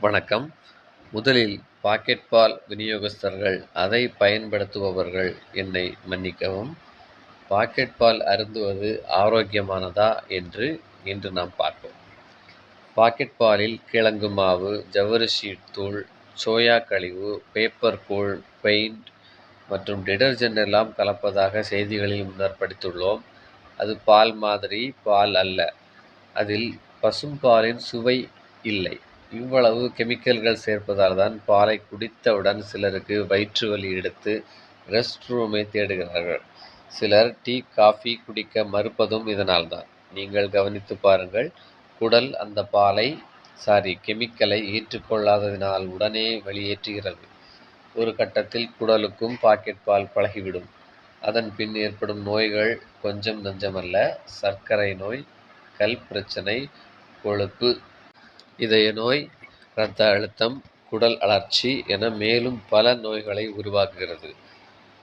வணக்கம். முதலில் பாக்கெட் பால் விநியோகஸ்தர்கள் அதை பயன்படுத்துபவர்கள் என்னை மன்னிக்கவும். பாக்கெட் பால் அருந்துவது ஆரோக்கியமானதா என்று இன்று நாம் பார்ப்போம். பாக்கெட் பாலில் கிழங்கு மாவு ஜவ்வரிசி தூள் சோயா கழிவு பேப்பர் கூழ் பெயிண்ட் மற்றும் டிடர்ஜென்ட் எல்லாம் கலப்பதாக செய்திகளில் முன்னர் படித்துள்ளோம் அது பால் மாதிரி பால் அல்ல. அதில் பசும்பாலின் சுவை இல்லை. இவ்வளவு கெமிக்கல்கள் சேர்ப்பதால் தான் பாலை குடித்தவுடன் சிலருக்கு வயிற்று வலி எடுத்து ரெஸ்ட் ரூமை தேடுகிறார்கள். சிலர் டீ காஃபி குடிக்க மறுப்பதும் இதனால்தான். நீங்கள் கவனித்து பாருங்கள் குடல் அந்த பாலை சாரி கெமிக்கலை ஏற்றுக்கொள்ளாததினால் உடனே வெளியேற்றுகிறது. ஒரு கட்டத்தில் குடலுக்கும் பாக்கெட் பால் பழகிவிடும். அதன் பின் ஏற்படும் நோய்கள் கொஞ்சம் நஞ்சமல்ல. சர்க்கரை நோய் கல் பிரச்சனை கொழுப்பு இதய நோய் இரத்த அழுத்தம் குடல் அழற்சி என மேலும் பல நோய்களை உருவாக்குகிறது.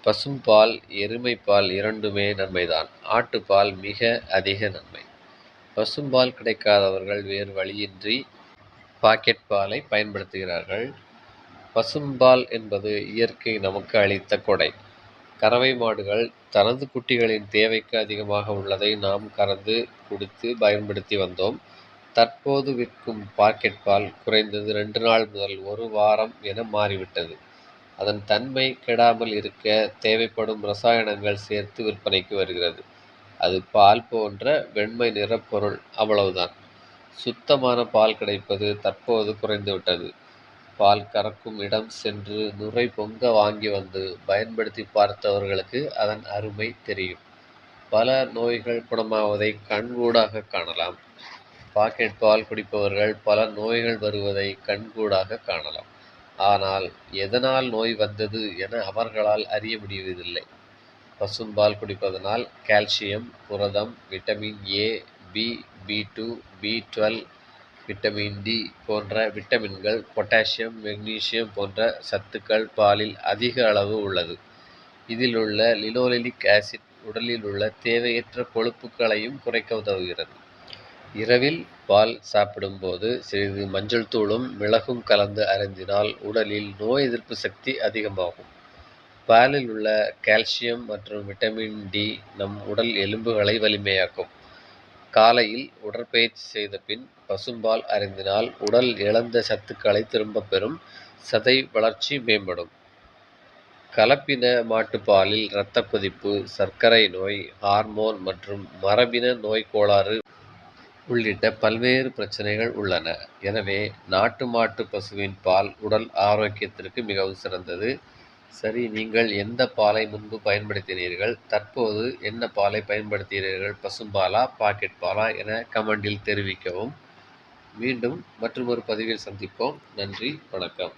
பசும்பால் எருமைப்பால் இரண்டுமே நன்மைதான். ஆட்டுப்பால் மிக அதிக நன்மை. பசும்பால் கிடைக்காதவர்கள் வேறு வழியின்றி பாக்கெட் பாலை பயன்படுத்துகிறார்கள். பசும்பால் என்பது இயற்கை நமக்கு அளித்த கொடை. கறவை மாடுகள் தனது குட்டிகளின் தேவைக்கு அதிகமாக உள்ளதை நாம் கறந்து கொடுத்து பயன்படுத்தி வந்தோம். தற்போது விற்கும் பாக்கெட் பால் குறைந்தது ரெண்டு நாள் முதல் ஒரு வாரம் என மாறிவிட்டது. அதன் தன்மை கெடாமல் இருக்க தேவைப்படும் ரசாயனங்கள் சேர்த்து விற்பனைக்கு வருகிறது. அது பால் போன்ற வெண்மை நிற பொருள் அவ்வளவுதான். சுத்தமான பால் கிடைப்பது தற்போது குறைந்துவிட்டது. பால் கறக்கும் இடம் சென்று நுரை பொங்க வாங்கி வந்து பயன்படுத்தி பார்த்தவர்களுக்கு அதன் அருமை தெரியும். பல நோய்கள் குணமாவதை கண்கூடாக காணலாம். பாக்கெட் பால் குடிப்பவர்கள் பல நோய்கள் வருவதை கண்கூடாக காணலாம். ஆனால் எதனால் நோய் வந்தது என அவர்களால் அறிய முடிவதில்லை. பசும்பால் குடிப்பதனால் கால்சியம் புரதம் vitamin A B B two B twelve vitamin D போன்ற விட்டமின்கள் பொட்டாசியம் மெக்னீசியம் போன்ற சத்துக்கள் பாலில் அதிக அளவு உள்ளது. இதில் உள்ள லினோலிலிக் ஆசிட் உடலில் உள்ள தேவையற்ற கொழுப்புகளையும் குறைக்க உதவுகிறது. இரவில் பால் சாப்பிடும்போது சிறிது மஞ்சள் தூளும் மிளகும் கலந்து அருந்தினால் உடலில் நோய் எதிர்ப்பு சக்தி அதிகமாகும். பாலில் உள்ள கால்சியம் மற்றும் விட்டமின் டி நம் உடல் எலும்புகளை வலிமையாக்கும். காலையில் உடற்பயிற்சி செய்த பின் பசும்பால் அருந்தினால் உடல் இழந்த சத்துக்களை திரும்பப் பெறும் சதை வளர்ச்சி மேம்படும். கலப்பின மாட்டுப்பாலில் இரத்த கொதிப்பு சர்க்கரை நோய் ஹார்மோன் மற்றும் மரபின நோய் கோளாறு உள்ளிட்ட பல்வேறு பிரச்சனைகள் உள்ளன. எனவே நாட்டு மாட்டு பசுவின் பால் உடல் ஆரோக்கியத்திற்கு மிகவும் சிறந்தது. சரி நீங்கள் எந்த பாலை முன்பு பயன்படுத்தினீர்கள்? தற்போது என்ன பாலை பயன்படுத்துகிறீர்கள்? பசும்பாலா பாக்கெட் பாலா என கமெண்டில் தெரிவிக்கவும். மீண்டும் மற்றொரு பதிவில் சந்திப்போம். நன்றி வணக்கம்.